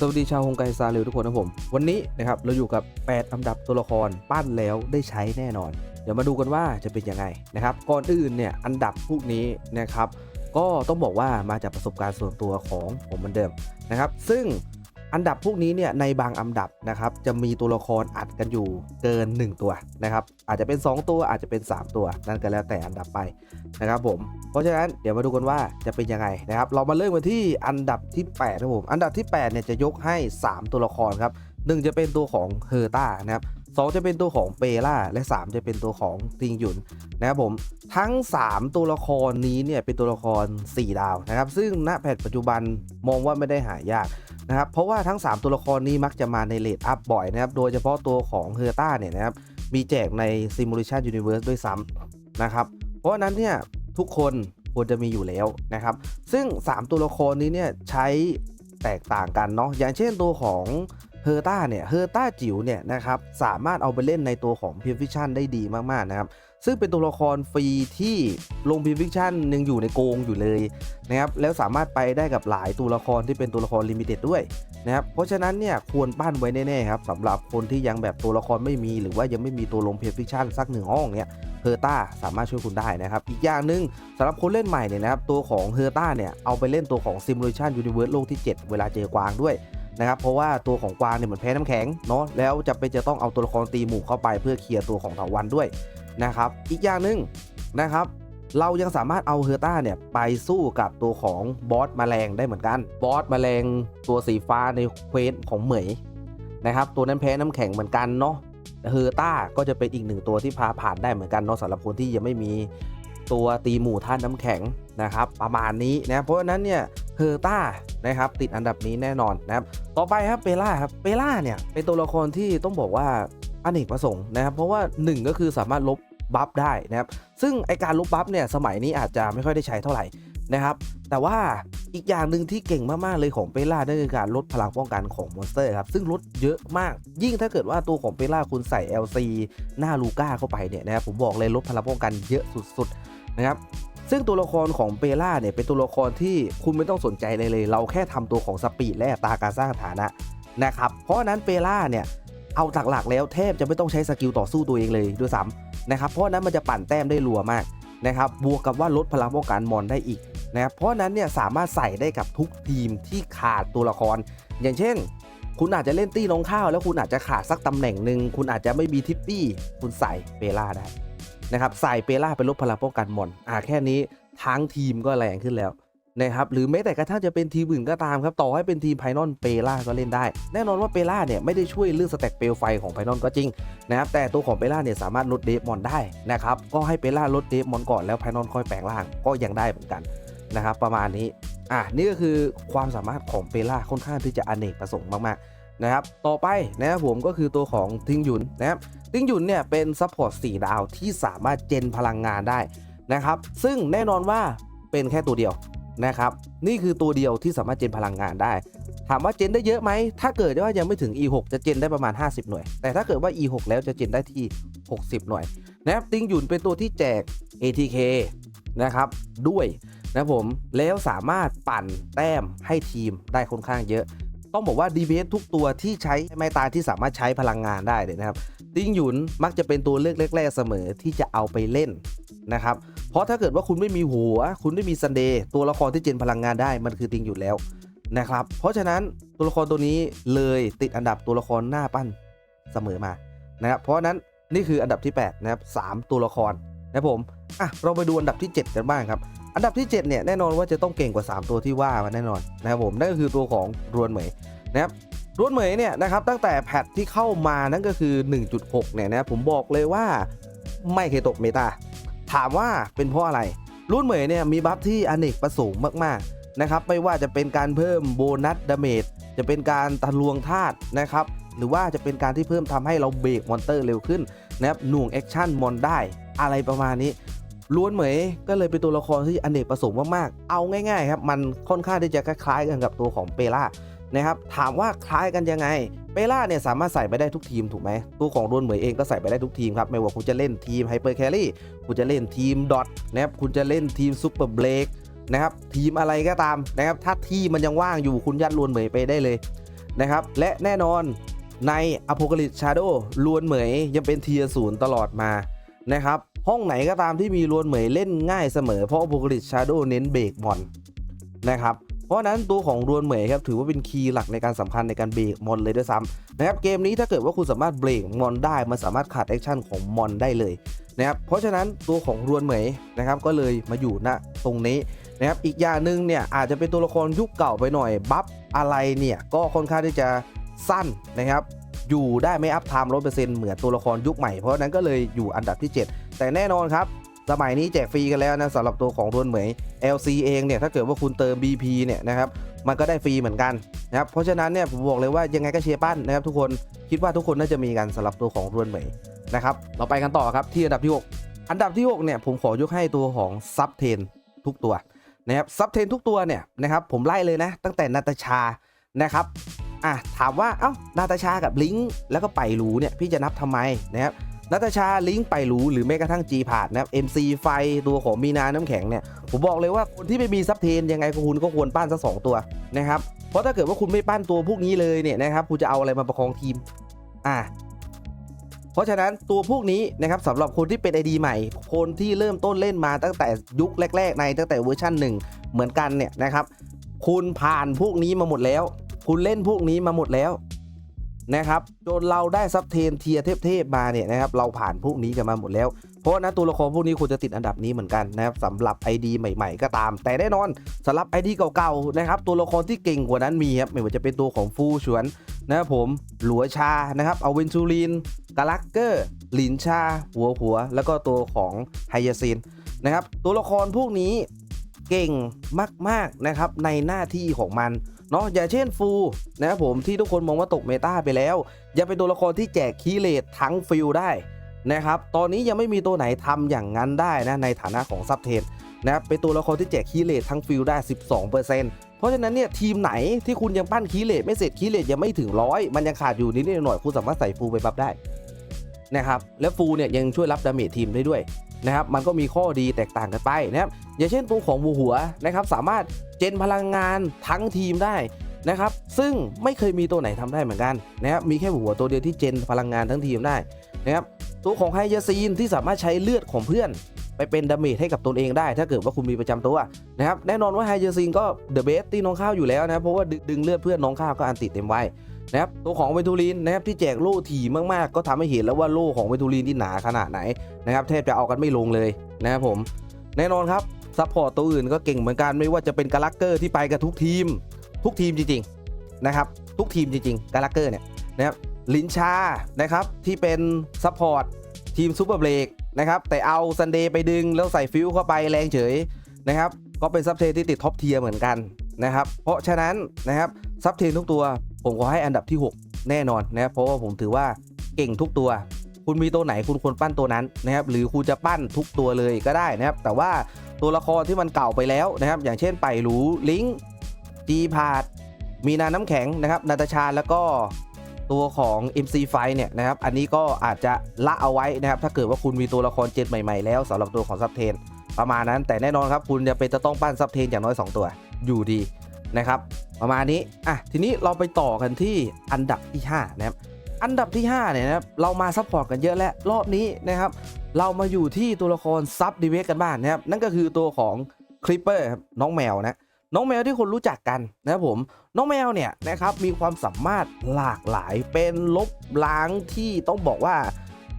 สวัสดีชาวฮงไกซาเร็วทุกคนนะผม วันนี้นะครับเราอยู่กับ 8 อันดับตัวละครปั้นแล้วได้ใช้แน่นอน เดี๋ยวมาดูกันว่าจะเป็นยังไงนะครับ ก่อนอื่นเนี่ยอันดับพวกนี้นะครับ ก็ต้องบอกว่ามาจากประสบการณ์ส่วนตัวของผมเหมือนเดิมนะครับ ซึ่ง อันดับพวกนี้เนี่ยในบางอันดับนะครับจะมีตัวละครอัดกันอยู่เกิน 1 ตัวนะครับอาจจะเป็น 2 ตัวอาจจะเป็น 3 ตัว นั่นก็แล้วแต่อันดับไปนะครับผมเพราะฉะนั้นเดี๋ยวมาดูกันว่าจะเป็นยังไงนะครับเรามาเริ่มกันที่อันดับที่8นะผมอันดับที่8เนี่ยจะยกให้ 3 ตัวละครครับหนึ่งจะเป็นตัวของเฮอร์ต้านะครับสองจะเป็นตัวของเปล่าและ 3 จะเป็นตัวของติงหยุนนะครับผมทั้ง 3 ตัวละครนี้เนี่ยเป็นตัวละคร 4 ดาวนะครับซึ่งณแพทปัจจุบันมองว่าไม่ได้หายาก นะครับเพราะว่าทั้ง 3 ตัวละครนี้มักจะมาในเลดอัพบ่อยนะครับโดยเฉพาะตัวของเฮอร์ต้าเนี่ยนะครับมีแจกใน Simulation Universe ด้วยซ้ำนะครับเพราะฉะนั้นเนี่ยทุกคนควรจะมีอยู่แล้วนะครับซึ่ง 3 ตัวละครนี้เนี่ยใช้แตกต่างกันเนาะอย่างเช่นตัวของเฮอร์ต้าเนี่ยเฮอร์ต้าจิ๋วเนี่ยนะครับสามารถเอาไปเล่นในตัวของพิมฟิชันได้ดีมากๆนะครับ ซึ่งเป็นตัวละครฟรีที่ลงพิมฟิกชันยังอยู่ในโกงอยู่เลยนะครับแล้วสามารถไปได้กับหลายตัวละครที่เป็นตัวละครลิมิเต็ดด้วยนะครับเพราะฉะนั้นเนี่ยควรปั้นไว้แน่ๆครับสำหรับคนที่ยังแบบตัวละครไม่มีหรือว่ายังไม่มีตัวลงพิมฟิกชันสักหนึ่งห้องเนี่ยเฮอร์ต้าสามารถช่วยคุณได้นะครับ อีกอย่างหนึ่งสำหรับคนเล่นใหม่เนี่ยนะครับตัวของเฮอร์ต้าเนี่ยเอาไปเล่นตัวของ Simulation Universe โลกที่ 7 เวลาเจอกวางด้วยนะครับเพราะว่าตัวของกวางเนี่ยเหมือนแพ้น้ำแข็งเนาะแล้วจะเป็นจะต้องเอาตัวละครตีหมู่เข้าไปเพื่อเคลียร์ตัวของเถาวันด้วย นะครับ อีกอย่างหนึ่งนะครับ เรายังสามารถเอาเฮอร์ต้าเนี่ยไปสู้กับตัวของบอสแมลงได้เหมือนกันบอสแมลงตัวสีฟ้าในเควสของเหมยนะครับ ตัวนั้นแพ้น้ำแข็งเหมือนกันเนาะเฮอร์ต้าก็จะเป็นอีกหนึ่งตัวที่พาผ่านได้เหมือนกันเนาะสำหรับคนที่ยังไม่มีตัวตีหมู่ท่านน้ำแข็งนะครับ ประมาณนี้นะเพราะฉะนั้นเนี่ยเฮอร์ต้านะครับติดอันดับนี้แน่นอนนะครับต่อไปครับเปล่าครับเปล่าเนี่ยเป็นตัวละครที่ต้องบอกว่า อเนกประสงค์นะครับ เพราะว่า 1 ก็คือสามารถลบบัฟได้นะครับ ซึ่งไอการลบบัฟเนี่ยสมัยนี้อาจจะไม่ค่อยได้ใช้เท่าไหร่นะครับ แต่ว่าอีกอย่างหนึ่งที่เก่งมาก ๆ เลยของเปล่านั่นคือการลดพลังป้องกันของมอนสเตอร์ครับ ซึ่งลดเยอะมาก ยิ่งถ้าเกิดว่าตัวของเปล่าคุณใส่ LC หน้าลูก้าเข้าไปเนี่ยนะครับผมบอกเลยลดพลังป้องกันเยอะสุด ๆ นะครับซึ่งตัวละครของเปล่าเนี่ยเป็นตัวละครที่คุณไม่ต้องสนใจเลยเลย เราแค่ทำตัวของสปีดและตาการสร้างฐานะนะครับ เพราะฉะนั้นเปล่าเนี่ย เอาหลักๆ แล้วแทบจะไม่ต้องใช้สกิลต่อสู้ตัวเองเลยด้วยซ้ำนะครับเพราะนั้นมันจะปั่นแต้มได้รัวมากนะครับบวกกับว่าลดพลังป้องกันมอนได้อีกนะครับเพราะฉะนั้นเนี่ยสามารถใส่ได้กับทุกทีมที่ขาดตัวละคร อย่างเช่น คุณอาจจะเล่นตี้ลงข้าว แล้วคุณอาจจะขาดสักตำแหน่งหนึ่งคุณอาจจะไม่มีทิปปี้ คุณใส่เปล่าได้นะครับใส่เปล่าไปลดพลังป้องกันมอนอ่าแค่นี้ทั้งทีมก็แรงขึ้นแล้ว นะครับหรือแม้แต่กระทั่งจะเป็นทีมอื่นก็ตามครับต่อให้เป็นทีมไพนอนเปล่าก็เล่นได้ แน่นอนว่าเปล่าเนี่ยไม่ได้ช่วยเรื่องสแต็กเปลวไฟของไพนอนก็จริงนะครับแต่ตัวของเปล่าเนี่ยสามารถลดเดฟมอนได้นะครับก็ให้เปล่าลดเดฟมอนก่อนแล้วไพนอนค่อยแปลงร่างก็ยังได้เหมือนกันนะครับประมาณนี้อะนี่ก็คือความสามารถของเปล่าค่อนข้างที่จะอเนกประสงค์มากๆนะครับ ต่อไปนะครับผมก็คือตัวของทิงหยุนนะครับติ้งหยุนเนี่ยเป็นซัพพอร์ต4ดาวที่สามารถเจนพลังงานได้นะครับ ซึ่งแน่นอนว่าเป็นแค่ตัวเดียว นะครับ นี่คือตัวเดียวที่สามารถเจนพลังงานได้ ถามว่าเจนได้เยอะไหม ถ้าเกิดว่ายังไม่ถึง E6 จะเจนได้ประมาณ 50 หน่วย แต่ถ้าเกิดว่า E6 แล้วจะเจนได้ที่ 60 หน่วยนะครับติงหยุนเป็นตัวที่แจก ATK นะครับด้วยนะผมแล้วสามารถปั่นแต้มให้ทีมได้ค่อนข้างเยอะ ต้องบอกว่า DBS ทุกตัวที่ใช้ไม้ตายที่สามารถใช้พลังงานได้เลยนะครับ ติงหยุนมักจะเป็นตัวเลือกแรกๆเสมอที่จะเอาไปเล่นนะครับ เพราะถ้าเกิดว่าคุณไม่มีหัว คุณไม่มีซันเดย์ตัวละครที่เจนพลังงานได้มันคือติงหยุนแล้วนะครับ เพราะฉะนั้นตัวละครตัวนี้เลยติดอันดับตัวละครหน้าปั้นเสมอมานะครับเพราะฉะนั้นนี่คืออันดับที่ 8 นะครับสามตัวละครนะผมอะเราไปดูอันดับที่ 7 กันบ้างครับ อันดับที่ 7 เนี่ยแน่นอนว่าจะต้องเก่งกว่า 3 ตัวที่ว่ามาแน่นอนนะครับผมนั่นก็คือตัวของรวนเหมยนะครับรวนเหมยเนี่ยนะครับตั้งแต่แพทที่เข้ามานั่นก็คือ 1.6 เนี่ยนะผมบอกเลยว่าไม่เคยตกเมตา ถามว่าเป็นเพราะอะไรรวนเหมยเนี่ยมีบัฟที่อเนกประสงค์มากๆนะครับไม่ว่าจะเป็นการเพิ่มโบนัสดาเมจจะเป็นการทะลวงธาตุนะครับหรือว่าจะเป็นการที่เพิ่มทำให้เราเบรกมอนเตอร์เร็วขึ้นนะครับหน่วงแอคชั่นมอนได้อะไรประมาณนี้ล้วนเหมยก็เลยเป็นตัวละครที่อเนกประสงค์มากๆ เอาง่ายๆครับ มันค่อนข้างที่จะคล้ายๆกันกับตัวของเปล่านะครับ ถามว่าคล้ายกันยังไง เปล่าเนี่ยสามารถใส่ไปได้ทุกทีมถูกไหมตัวของรวนเหมยเองก็ใส่ไปได้ทุกทีมครับ ไม่ว่าคุณจะเล่นทีมไฮเปอร์แครี่คุณจะเล่นทีมดอทนะครับคุณจะเล่นทีมซูเปอร์เบรกนะครับทีมอะไรก็ตามนะครับถ้าที่มันยังว่างอยู่คุณยัดรวนเหมยไปได้เลยนะครับและแน่นอนใน Apocalypse Shadow ลวนเหมยยังเป็นเทียร์ศูนย์ตลอดมานะครับห้องไหนก็ตามที่มีลวนเหมยเล่นง่ายเสมอเพราะ Apocalypse Shadow เน้นเบรกมอนนะครับ เพราะนั้นตัวของรวนเหมยครับถือว่าเป็นคีย์หลักในการสำคัญในการเบรกมอนเลยด้วยซ้ำนะครับเกมนี้ถ้าเกิดว่าคุณสามารถเบรกมอนได้มันสามารถขาดแอคชั่นของมอนได้เลยนะครับเพราะฉะนั้นตัวของรวนเหมยนะครับก็เลยมาอยู่ณตรงนี้นะครับอีกอย่างหนึ่งเนี่ยอาจจะเป็นตัวละครยุคเก่าไปหน่อยบัฟอะไรเนี่ยก็ค่อนข้างที่จะสั้นนะครับอยู่ได้ไม่อัพไทม์ร้อยเปอร์เซ็นต์เหมือนตัวละครยุคใหม่เพราะฉะนั้นก็เลยอยู่อันดับที่ 7 แต่แน่นอนครับ สมัยนี้แจกฟรีกันแล้วนะสำหรับตัวของรวนเหมย LC เองเนี่ยถ้าเกิดว่าคุณเติม BP เนี่ยนะครับมันก็ได้ฟรีเหมือนกันนะครับเพราะฉะนั้นเนี่ยผมบอกเลยว่ายังไงก็เชียร์ปั้นนะครับทุกคนคิดว่าทุกคนน่าจะมีกันสำหรับตัวของรวนเหมยนะครับเราไปกันต่อครับที่อันดับที่ 6 อันดับที่ 6 เนี่ยผมขอยกให้ตัวของซับเทนทุกตัวนะครับซับเทนทุกตัวเนี่ยนะครับผมไล่เลยนะตั้งแต่นาตาชานะครับอะถามว่าเอ้านาตาชากับลิงก์แล้วก็ไปรูเนี่ยพี่จะนับทำไมนะครับ นาตชาลิงก์ไปหรูหรือแม้กระทั่ง G ผ่านนะครับ MC ไฟตัวของมีนาน้ำแข็งเนี่ยผมบอกเลยว่าคนที่ไม่มีซับเทนยังไงคุณก็ควรปั้นสักสองตัวนะครับเพราะถ้าเกิดว่าคุณไม่ปั้นตัวพวกนี้เลยเนี่ยนะครับคุณจะเอาอะไรมาประคองทีมอะเพราะฉะนั้นตัวพวกนี้นะครับสำหรับคนที่เป็น ID ใหม่ คนที่เริ่มต้นเล่นมาตั้งแต่ยุคแรก ๆ ในตั้งแต่เวอร์ชันหนึ่งเหมือนกันเนี่ยนะครับคุณผ่านพวกนี้มาหมดแล้ว คุณเล่นพวกนี้มาหมดแล้ว นะครับจนเราได้ซับเทนเทียเทพๆมาเนี่ยนะครับเราผ่านพวกนี้กันมาหมดแล้ว เพราะฉะนั้นตัวละครพวกนี้ควรจะติดอันดับนี้เหมือนกันนะครับสำหรับ ID ใหม่ ๆ ก็ตาม แต่แน่นอนสำหรับ ID เก่าๆนะครับตัวละครที่เก่งกว่านั้นมีครับไม่ว่าจะเป็นตัวของฟูฉวนนะครับผมหลัวชานะครับเอาเวนจูรินกาลักเกอร์หลินชา หัวหัว แล้วก็ตัวของไฮยาซินนะครับตัวละครพวกนี้เก่งมากๆนะครับในหน้าที่ของมัน เนาะอย่าเช่นฟูนะครับผมที่ทุกคนมองว่าตกเมตาไปแล้ว ยังเป็นตัวละครที่แจกคีย์เลททั้งฟิลได้นะครับตอนนี้ยังไม่มีตัวไหนทำอย่างนั้นได้นะในฐานะของซับเทนนะครับเป็นตัวละครที่แจกคีย์เลททั้งฟิลได้ 12%เพราะฉะนั้นเนี่ยทีมไหนที่คุณยังปั้นคีย์เลทไม่เสร็จคีย์เลทยังไม่ถึงร้อยมันยังขาดอยู่นิดหน่อยคุณสามารถใส่ฟูไปบัฟได้นะครับและฟูเนี่ยยังช่วยรับดาเมจทีมได้ด้วย นะครับมันก็มีข้อดีแตกต่างกันไปนะครับอย่างเช่นตัวของบูหัวนะครับสามารถเจนพลังงานทั้งทีมได้นะครับซึ่งไม่เคยมีตัวไหนทำได้เหมือนกันนะครับมีแค่หัวตัวเดียวที่เจนพลังงานทั้งทีมได้นะครับตัวของไฮยาซีนที่สามารถใช้เลือดของเพื่อน ไปเป็นดาเมจให้กับตนเองได้ ถ้าเกิดว่าคุณมีประจำตัวนะครับแน่นอนว่าไฮยาซีนก็เดอะเบสที่น้องข้าวอยู่แล้วนะเพราะว่าดึงเลือดเพื่อนน้องข้าวก็อันติเต็มไว้ นะครับตัวของเวทูลินนะครับที่แจกโล่ถี่มากๆ ก็ทำให้เห็นแล้วว่าโล่ของเวทูลินที่หนาขนาดไหนนะครับแทบจะเอากันไม่ลงเลยนะครับผมแน่นอนครับซัพพอร์ตตัวอื่นก็เก่งเหมือนกันไม่ว่าจะเป็นกาลักเกอร์ที่ไปกับทุกทีม ทุกทีมจริงๆนะครับทุกทีมจริงๆกาลักเกอร์เนี่ยนะครับลินชานะครับที่เป็นซัพพอร์ตทีมซูเปอร์เบรกนะครับแต่เอาซันเดย์ไปดึงแล้วใส่ฟิวเข้าไปแรงเฉยนะครับก็เป็นซับเทนที่ติดท็อปเทียร์เหมือนกันนะครับเพราะฉะนั้นนะครับซับเทนทุกตัว ผมขอให้อันดับที่ 6 แน่นอนนะครับเพราะว่าผมถือว่าเก่งทุกตัว คุณมีตัวไหนคุณควรปั้นตัวนั้นนะครับหรือคุณจะปั้นทุกตัวเลยก็ได้นะครับ แต่ว่าตัวละครที่มันเก่าไปแล้วนะครับ อย่างเช่นไปหรูลิงจีพาดมีนาน้ำแข็งนะครับนาตาชาแล้วก็ตัวของ MC ไฟเนี่ยนะครับ อันนี้ก็อาจจะละเอาไว้นะครับ ถ้าเกิดว่าคุณมีตัวละครเจนใหม่ๆแล้วสำหรับตัวของซับเทนประมาณนั้น แต่แน่นอนครับคุณจะเป็นจะต้องปั้นซับเทนอย่างน้อย 2 ตัวอยู่ดี นะครับ ประมาณนี้อะทีนี้เราไปต่อกันที่อันดับที่ 5 นะครับ อันดับที่ 5 เนี่ยนะครับเรามาซัพพอร์ตกันเยอะแล้วรอบนี้นะครับ เรามาอยู่ที่ตัวละครซับดีเวกกันบ้างนะครับ นั่นก็คือตัวของคลิปเปอร์ครับน้องแมวนะน้องแมวที่คนรู้จักกันนะครับผม น้องแมวเนี่ยนะครับมีความสามารถหลากหลายเป็นลบล้างที่ต้องบอกว่า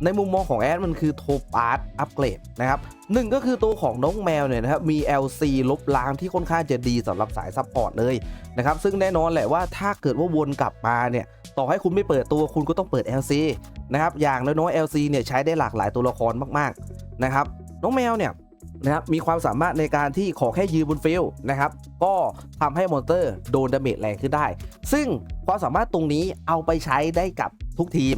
ในมุมมองของแอดมันคือโทปาร์ตอัปเกรดนะครับหนึ่งก็คือตัวของน้องแมวเนี่ยนะครับมี LC ลบล้างที่ค่อนข้างจะดีสำหรับสายซัพพอร์ตเลยนะครับซึ่งแน่นอนแหละว่าถ้าเกิดว่าวนกลับมาเนี่ยต่อให้คุณไม่เปิดตัวคุณก็ต้องเปิด LC นะครับอย่างน้อยๆ LC เนี่ยใช้ได้หลากหลายตัวละครมากๆนะครับน้องแมวเนี่ยนะครับมีความสามารถในการที่ขอแค่ยืนบนฟิลนะครับก็ทำให้มอนเตอร์โดนดาเมจแรงขึ้นได้ ซึ่งความสามารถตรงนี้เอาไปใช้ได้กับทุกทีม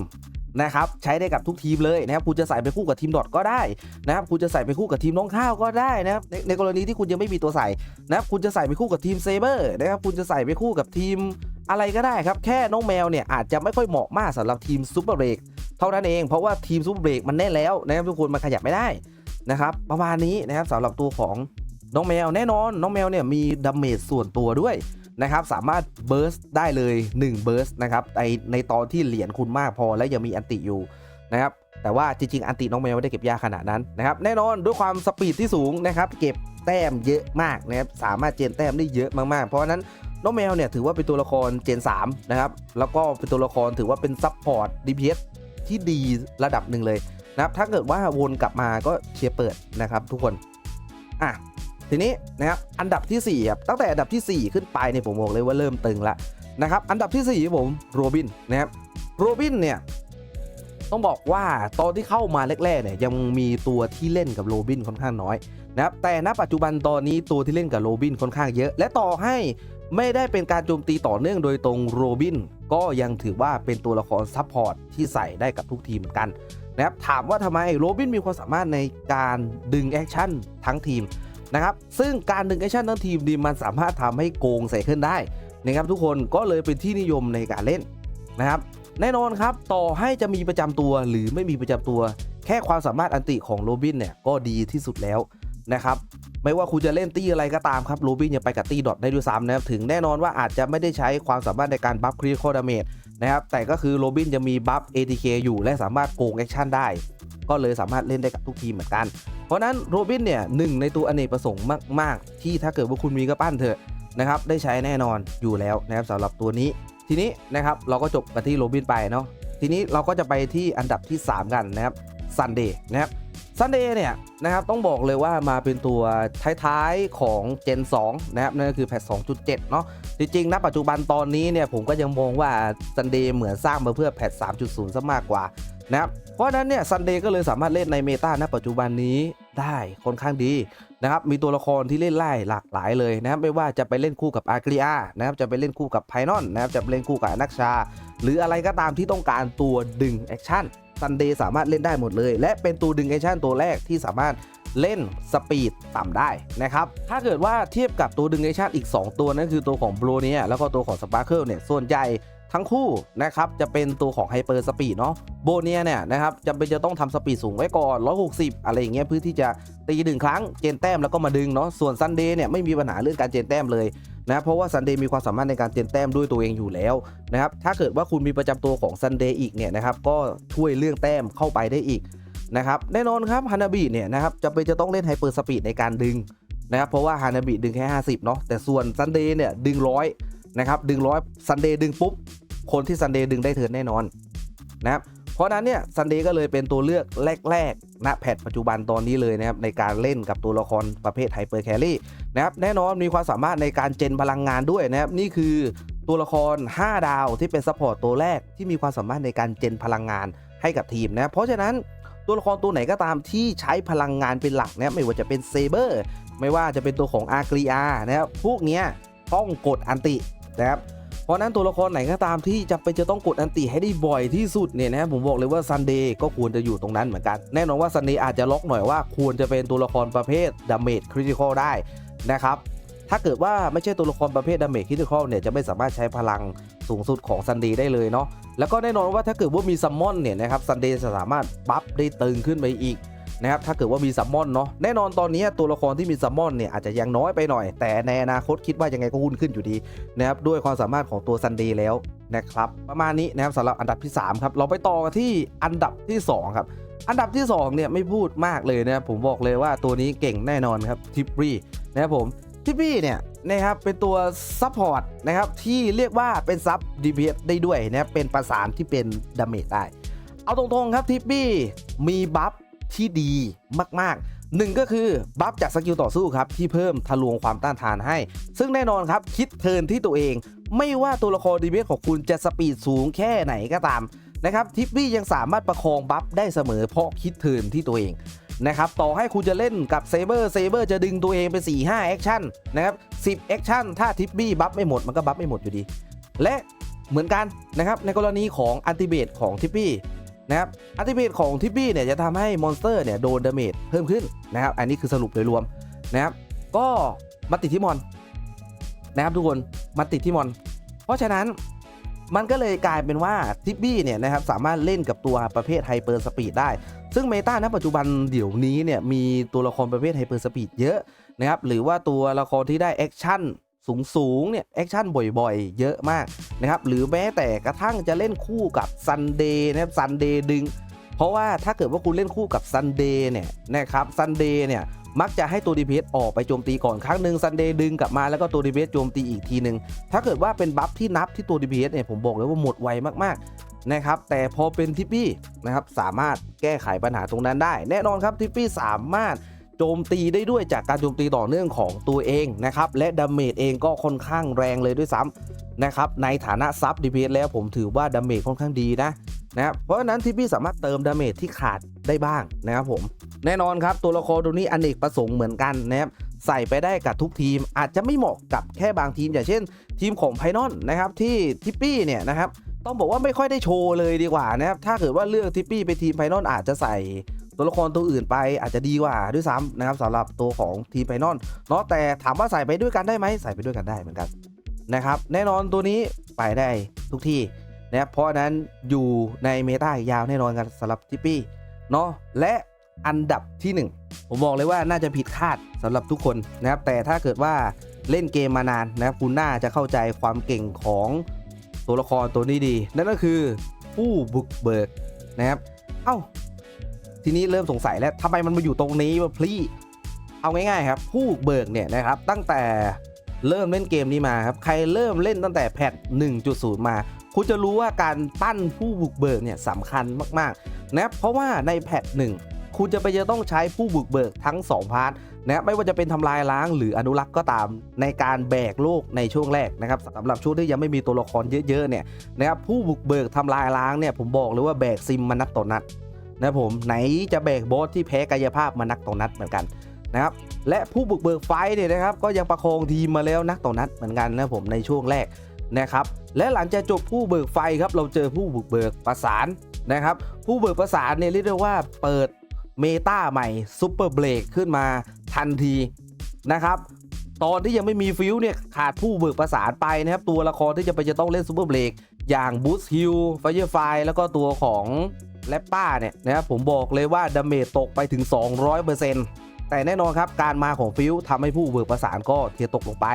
นะครับใช้ได้กับทุกทีมเลยนะครับคุณจะใส่ไปคู่กับทีมดอทก็ได้นะครับคุณจะใส่ไปคู่กับทีมน้องข้าวก็ได้นะครับในในกรณีที่คุณยังไม่มีตัวใส่นะครับคุณจะใส่ไปคู่กับทีมเซเบอร์นะครับคุณจะใส่ไปคู่กับทีมอะไรก็ได้ครับแค่น้องแมวเนี่ยอาจจะไม่ค่อยเหมาะมากสำหรับทีมซูเปอร์เบรกเท่านั้นเองเพราะว่าทีมซูเปอร์เบรกมันแน่แล้วนะครับทุกคนมันขยับไม่ได้นะครับประมาณนี้นะครับสำหรับตัวของน้องแมวแน่นอนน้องแมวเนี่ยมีดาเมจส่วนตัวด้วย นะครับสามารถเบิร์สได้เลย1เบิร์สนะครับในในตอนที่เหรียญคุณมากพอและยังมีอันติอยู่นะครับแต่ว่าจริงๆ อันติน้องแมวไม่ได้เก็บยากขนาดนั้นนะครับแน่นอนด้วยความสปีดที่สูงนะครับเก็บแต้มเยอะมากนะครับสามารถเจนแต้มได้เยอะมากๆ เพราะฉะนั้นน้องแมวเนี่ยถือว่าเป็นตัวละครเจน3นะครับแล้วก็เป็นตัวละครถือว่าเป็นซับพอร์ต DPS ที่ดีระดับหนึ่งเลยนะครับถ้าเกิดว่าวนกลับมาก็เชียร์เปิดนะครับทุกคนอะ ทีนี้นะครับอันดับที่4ครับตั้งแต่อันดับทีสี่ 4 ขึ้นไปเนี่ยผมบอกเลยว่าเริ่มตึงละนะครับอันดับที่4ผมโรบินนะครับโรบินเนี่ยต้องบอกว่าตอนที่เข้ามาแรกๆเนี่ยยังมีตัวที่เล่นกับโรบินค่อนข้างน้อยนะครับแต่ณปัจจุบันตอนนี้ตัวที่เล่นกับโรบินค่อนข้างเยอะ และต่อให้ไม่ได้เป็นการโจมตีต่อเนื่องโดยตรงโรบินก็ยังถือว่าเป็นตัวละครซัพพอร์ตที่ใส่ได้กับทุกทีมเหมือนกันนะครับถามว่าทำไมโรบินมีความสามารถในการดึงแอคชั่นทั้งทีม นะครับ ซึ่งการดึงแอคชั่นทั้งทีมดีมันสามารถทำให้โกงใส่ขึ้นได้นะครับทุกคนก็เลยเป็นที่นิยมในการเล่นนะครับ แน่นอนครับต่อให้จะมีประจำตัวหรือไม่มีประจำตัว แค่ความสามารถอันติของโรบินเนี่ยก็ดีที่สุดแล้วนะครับ ไม่ว่าคุณจะเล่นตี้อะไรก็ตามครับโรบินยังไปกับตี้ดอทได้ด้วยซ้ำนะครับถึงแน่นอนว่าอาจจะไม่ได้ใช้ความสามารถในการบัฟครีคอดาเมจนะครับแต่ก็คือโรบินจะมีบัฟ ATK อยู่และสามารถโกงแอคชั่นได้ ก็เลยสามารถเล่นได้กับทุกทีมเหมือนกัน เพราะนั้นโรบินเนี่ยหนึ่งในตัวอเนกประสงค์มาก ๆ ที่ถ้าเกิดว่าคุณมีก็ปั้นเถอะนะครับได้ใช้แน่นอนอยู่แล้วนะครับสำหรับตัวนี้ ทีนี้นะครับเราก็จบกันที่โรบินไปเนาะทีนี้เราก็จะไปที่อันดับที่ 3 กันนะครับซันเดย์นะครับ ซันเดย์เนี่ยนะครับต้องบอกเลยว่ามาเป็นตัวท้ายๆของ Gen 2 นะครับนั่นก็คือแพท2.7 เนาะจริงๆณปัจจุบันตอนนี้เนี่ยผมก็ยังมองว่าซันเดย์เหมือนสร้างมาเพื่อแพท3.0 ซะมากกว่านะครับเพราะนั้นเนี่ยซันเดย์ก็เลยสามารถเล่นในเมตาณปัจจุบันนี้ได้ค่อนข้างดีนะครับมีตัวละครที่เล่นไล่หลากหลายเลยนะครับไม่ว่าจะไปเล่นคู่กับอาร์เกลียนะครับจะไปเล่นคู่กับไพนอนนะครับจะไปเล่นคู่กับอนักชา หรืออะไรก็ตามที่ต้องการตัวดึงแอคชั่น ซันเดย์สามารถเล่นได้หมดเลย และเป็นตัวดึงแอคชั่นตัวแรกที่สามารถเล่นสปีดต่ำได้นะครับ ถ้าเกิดว่าเทียบกับตัวดึงแอคชั่นอีก 2 ตัวนั่นคือตัวของโบรเนียแล้วก็ตัวของสปาร์เคิลเนี่ย ส่วนใหญ่ทั้งคู่นะครับ จะเป็นตัวของไฮเปอร์สปีดเนาะโบเนียเนี่ยนะครับจำเป็นจะต้องทำสปีดสูงไว้ก่อน 160 อะไรอย่างเงี้ยเพื่อที่จะตีหนึ่งครั้งเจนแต้มแล้วก็มาดึงเนาะส่วนซันเดย์เนี่ยไม่มีปัญหาเรื่องการเจนแต้มเลย นะเพราะว่าซันเดย์มีความสามารถในการเจนแต้มด้วยตัวเองอยู่แล้วนะครับถ้าเกิดว่าคุณมีประจำตัวของซันเดย์อีกเนี่ยนะครับก็ช่วยเรื่องแต้มเข้าไปได้อีกนะครับแน่นอนครับฮานาบิเนี่ยนะครับจำเป็นจะต้องเล่นไฮเปอร์สปีดในการดึงนะครับเพราะว่าฮานาบิดึงแค่ 50 เนาะแต่ส่วนซันเดย์เนี่ยดึงร้อยนะครับดึงร้อยซันเดย์ดึงปุ๊บ คนที่ซันเดย์ดึงได้เทิร์นแน่นอนนะครับ ราะนั้นเนี่ยซันเดย์ก็เลยเป็นตัวเลือกแรกๆณแพทปัจจุบันตอนนี้เลยนะครับในการเล่นกับตัวละครประเภทไฮเปอร์แครี่นะครับแน่นอนมีความสามารถในการเจนพลังงานด้วยนะครับนี่คือตัวละคร 5 ดาวที่เป็นซัพพอร์ตตัวแรกที่มีความสามารถในการเจนพลังงานให้กับทีมนะเพราะฉะนั้นตัวละครตัวไหนก็ตามที่ใช้พลังงานเป็นหลักนะไม่ว่าจะเป็นเซเบอร์ไม่ว่าจะเป็นตัวของอาร์กรีอานะครับพวกเนี้ยต้องกดอันตินะครับ ราะนั้นตัวละครไหนก็ตามที่จำเป็นจะต้องกดอันติให้ได้บ่อยที่สุดเนี่ยนะผมบอกเลยว่าซันเดย์ก็ควรจะอยู่ตรงนั้นเหมือนกัน แน่นอนว่าซันเดย์อาจจะล็อกหน่อยว่าควรจะเป็นตัวละครประเภทดาเมจคริติคอลได้นะครับถ้าเกิดว่าไม่ใช่ตัวละครประเภทดาเมจคริติคอลเนี่ยจะไม่สามารถใช้พลังสูงสุดของซันเดย์ได้เลยเนาะแล้วก็แน่นอนว่าถ้าเกิดว่ามีซัมมอนเนี่ยนะครับซันเดย์จะสามารถบัฟได้ตึงขึ้นไปอีก นะครับถ้าเกิดว่ามีซัมมอนเนาะแน่นอนตอนนี้ตัวละครที่มีซัมมอนเนี่ยอาจจะยังน้อยไปหน่อย แต่ในอนาคตคิดว่ายังไงก็หุ้นขึ้นอยู่ดีนะครับด้วยความสามารถของตัวซันเดย์แล้วนะครับประมาณนี้นะครับสำหรับอันดับที่3ครับเราไปต่อกันที่อันดับที่ 2 ครับ อันดับที่ 2 เนี่ยไม่พูดมากเลยนะผมบอกเลยว่าตัวนี้เก่งแน่นอนครับทิปปี้นะครับผมทิปปี้เนี่ยนะครับเป็นตัวซัพพอร์ตนะครับที่เรียกว่าเป็นซับดีเพได้ด้วยนะเป็นประสานที่เป็นดาเมจได้ เอาตรงๆครับทิปปี้มีบัฟ ที่ดีมากๆหนึ่งก็คือบัฟจากสกิลต่อสู้ครับที่เพิ่มทะลวงความต้านทานให้ ซึ่งแน่นอนครับคิดเทินที่ตัวเอง ไม่ว่าตัวละครดีเบสของคุณจะสปีดสูงแค่ไหนก็ตามนะครับทิปปี้ยังสามารถประคองบัฟได้เสมอเพราะคิดเทินที่ตัวเองนะครับต่อให้คุณจะเล่นกับเซเบอร์เซเบอร์จะดึงตัวเองไป 4 5 แอคชั่นนะครับ10 แอคชั่น ถ้าทิปปี้บัฟไม่หมดมันก็บัฟไม่หมดอยู่ดี และเหมือนกันนะครับในกรณีของอันติเบตของทิปปี้ นะครับอัติเมตของทิปปี้เนี่ยจะทำให้มอนสเตอร์เนี่ยโดนดาเมจเพิ่มขึ้นนะครับอันนี้คือสรุปโดยรวมนะครับก็มาติดที่มอนนะครับทุกคนมาติดที่มอน เพราะฉะนั้นมันก็เลยกลายเป็นว่าทิปบี้เนี่ยนะครับสามารถเล่นกับตัวประเภทไฮเปอร์สปีดได้ ซึ่งเมตาณปัจจุบันเดี๋ยวนี้เนี่ยมีตัวละครประเภทไฮเปอร์สปีดเยอะนะครับหรือว่าตัวละครที่ได้แอคชั่น สูงๆเนี่ยแอคชั่นบ่อยๆ เยอะมากนะครับ หรือแม้แต่กระทั่งจะเล่นคู่กับซันเดย์นะครับซันเดย์ดึง เพราะว่าถ้าเกิดว่าคุณเล่นคู่กับซันเดย์เนี่ยนะครับซันเดย์เนี่ยมักจะให้ตัวดีเพออกไปโจมตีก่อนครั้งหนึ่งซันเดย์ดึงกลับมาแล้วก็ตัวดีเพโจมตีอีกทีหนึ่งถ้าเกิดว่าเป็นบัฟที่นับที่ตัวดีเพเนี่ยผมบอกเลยว่าหมดไวมากๆนะครับแต่พอเป็นทิปปี้นะครับสามารถแก้ไขปัญหาตรงนั้นได้ แน่นอนครับทิปปี้สามารถ โจมตีได้ด้วยจากการโจมตีต่อเนื่องของตัวเองนะครับและดาเมจเองก็ค่อนข้างแรงเลยด้วยซ้ำนะครับในฐานะซับดีเพสแล้วผมถือว่าดาเมจค่อนข้างดีนะนะครับเพราะฉะนั้นทิปี้สามารถเติมดาเมจที่ขาดได้บ้างนะครับผมแน่นอนครับตัวละครตัวนี้อเนกประสงค์เหมือนกันนะครับใส่ไปได้กับทุกทีมอาจจะไม่เหมาะกับแค่บางทีม อย่างเช่น ทีมของไพนอนนะครับที่ทิปปี้เนี่ยนะครับ ต้องบอกว่าไม่ค่อยได้โชว์เลยดีกว่านะครับถ้าเกิดว่าเลือกทิปปี้ไปทีมไพนอนอาจจะใส่ตัวละครตัวอื่นไปอาจจะดีกว่าด้วยซ้ำนะครับสำหรับตัวของทีมไพนอนเนาะแต่ถามว่าใส่ไปด้วยกันได้ไหมใส่ไปด้วยกันได้เหมือนกันนะครับแน่นอนตัวนี้ไปได้ทุกที่นะครับเพราะนั้นอยู่ในเมตายาวแน่นอนกันสำหรับทิปปี้เนาะและอันดับที่ 1 ผมบอกเลยว่าน่าจะผิดคาดสำหรับทุกคนนะครับแต่ถ้าเกิดว่าเล่นเกมมานานนะครับคุณน่าจะเข้าใจความเก่งของ ตัวละครตัวนี้ดี นั่นก็คือผู้บุกเบิกนะครับ เอ้า ทีนี้เริ่มสงสัยแล้วทำไมมันมาอยู่ตรงนี้วะพี่ เอาง่ายๆครับ ผู้เบิกเนี่ยนะครับ ตั้งแต่เริ่มเล่นเกมนี้มาครับ ใครเริ่มเล่นตั้งแต่แพท1.0 มา คุณจะรู้ว่าการปั้นผู้บุกเบิกเนี่ยสำคัญมากๆนะครับเพราะว่าในแพทหนึ่ง คุณจะไปจะต้องใช้ผู้บุกเบิกทั้ง 2 พาร์ทนะครับไม่ว่าจะเป็นทำลายล้างหรืออนุรักษ์ก็ตามในการแบกโลกในช่วงแรกนะครับสำหรับช่วงที่ยังไม่มีตัวละครเยอะๆเนี่ยนะครับผู้บุกเบิกทำลายล้างเนี่ยผมบอกเลยว่าแบกซิมมานัดต่อนัดนะผมไหนจะแบกบอสที่แพ้กายภาพมานักต่อนัดเหมือนกันนะครับและผู้บุกเบิกไฟเนี่ยนะครับก็ยังประคองทีมมาแล้วนักต่อนัดเหมือนกันนะผมในช่วงแรกนะครับและหลังจากจบผู้เบิกไฟครับเราเจอผู้บุกเบิกประสานนะครับผู้เบิกประสานเนี่ยเรียกได้ว่าเปิด เมตาใหม่ซูเปอร์เบรกขึ้นมาทันทีนะครับ ตอนที่ยังไม่มีฟิวเนี่ยขาดผู้เบิกประสานไปนะครับ ตัวละครที่จะไปจะต้องเล่นซูเปอร์เบรกอย่างบูสฮิลไฟเยอร์ไฟแล้วก็ตัวของแลปป้าเนี่ยนะครับผมบอกเลยว่าดาเมจตกไปถึง 200%แต่แน่นอนครับการมาของฟิวทำให้ผู้เบิกประสานก็เทียตกลงไป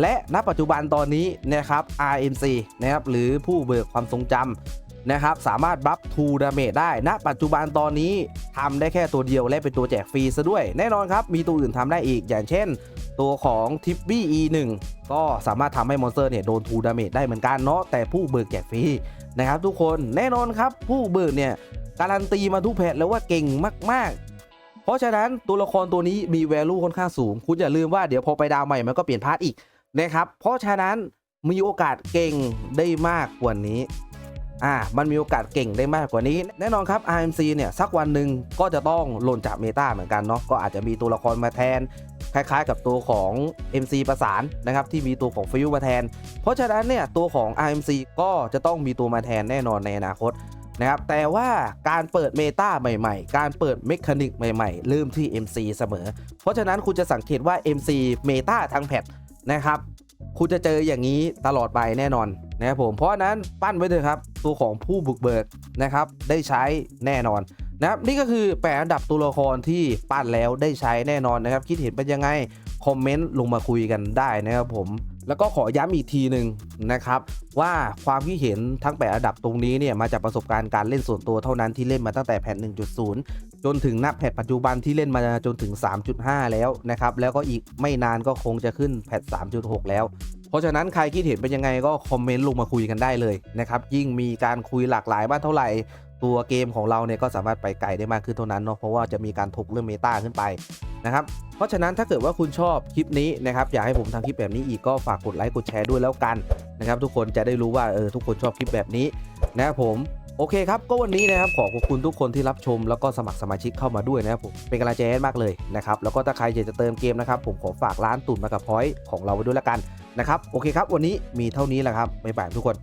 และณปัจจุบันตอนนี้นะครับ RMC นะครับหรือผู้เบิกความทรงจำ นะครับสามารถบัฟทูดาเมจได้ณปัจจุบันตอนนี้ทำได้แค่ตัวเดียวและเป็นตัวแจกฟรีซะด้วย แน่นอนครับ มีตัวอื่นทำได้อีกอย่างเช่น ตัวของทิปบี้ E1 ก็สามารถทำให้มอนสเตอร์เนี่ยโดนทูดาเมจได้เหมือนกันเนาะแต่ผู้เบิกแจกฟรีนะครับทุกคนแน่นอนครับผู้เบิกเนี่ยการันตีมาทุกแพทแล้วว่าเก่งมาก ๆ เพราะฉะนั้นตัวละครตัวนี้มี value ค่อนข้างสูง คุณอย่าลืมว่าเดี๋ยวพอไปดาวใหม่มันก็เปลี่ยนพาร์ทอีกนะครับเพราะฉะนั้นมีโอกาสเก่งได้มากกว่านี้ อ่ามันมีโอกาสเก่งได้มากกว่านี้ แน่นอนครับ RMC เนี่ยสักวันหนึ่งก็จะต้องหล่นจากเมตาเหมือนกันเนาะก็อาจจะมีตัวละครมาแทน คล้ายๆ กับตัวของ MC ประสานนะครับที่มีตัวของฟิวมาแทน เพราะฉะนั้นเนี่ยตัวของ RMC ก็จะต้องมีตัวมาแทนแน่นอนในอนาคตนะครับแต่ว่าการเปิดเมตาใหม่ๆ การเปิดเมคานิกใหม่ๆ เริ่มที่ MC เสมอ เพราะฉะนั้นคุณจะสังเกตว่า MC เมตาทางแพทนะครับคุณจะเจออย่างนี้ตลอดไปแน่นอน นะครับผมเพราะนั้นปั้นไว้เถอะครับ ตัวของผู้บุกเบิกนะครับ ได้ใช้แน่นอนนะครับนี่ก็คือแปดอันดับตัวละครที่ปั้นแล้วได้ใช้แน่นอนนะครับ คิดเห็นเป็นยังไง คอมเมนต์ลงมาคุยกันได้นะครับผมแล้วก็ขอย้ำอีกทีหนึ่งนะครับ ว่าความคิดเห็นทั้งแปดอันดับตรงนี้เนี่ยมาจากประสบการณ์การเล่นส่วนตัวเท่านั้นที่เล่นมาตั้งแต่แพท1.0 จนถึงนับแพทปัจจุบันที่เล่นมาจนถึง 3.5 แล้วนะครับ แล้วก็อีกไม่นานก็คงจะขึ้นแพท3.6 แล้ว เพราะฉะนั้นใครคิดเห็นเป็นยังไงก็คอมเมนต์ลงมาคุยกันได้เลยนะครับยิ่งมีการคุยหลากหลายมากเท่าไหร่ ตัวเกมของเราเนี่ยก็สามารถไปไกลได้มากขึ้นเท่านั้นเนาะเพราะว่าจะมีการถกเรื่องเมตาขึ้นไปนะครับเพราะฉะนั้นถ้าเกิดว่าคุณชอบคลิปนี้นะครับอยากให้ผมทำคลิปแบบนี้อีกก็ฝากกดไลค์กดแชร์ด้วยแล้วกันนะครับทุกคนจะได้รู้ว่าเออทุกคนชอบคลิปแบบนี้นะครับผมโอเคครับ ก็วันนี้นะครับขอขอบคุณทุกคนที่รับชมแล้วก็สมัครสมาชิกเข้ามาด้วยนะครับผมเป็นกำลังใจให้มากเลยนะครับแล้วก็ถ้าใครอยากจะเติมเกมนะครับผมขอฝากร้านตุ่นมากับพอยต์ของเราไว้ด้วยละกัน นะครับโอเคครับ วันนี้มีเท่านี้แหละครับบ๊ายบายทุกคน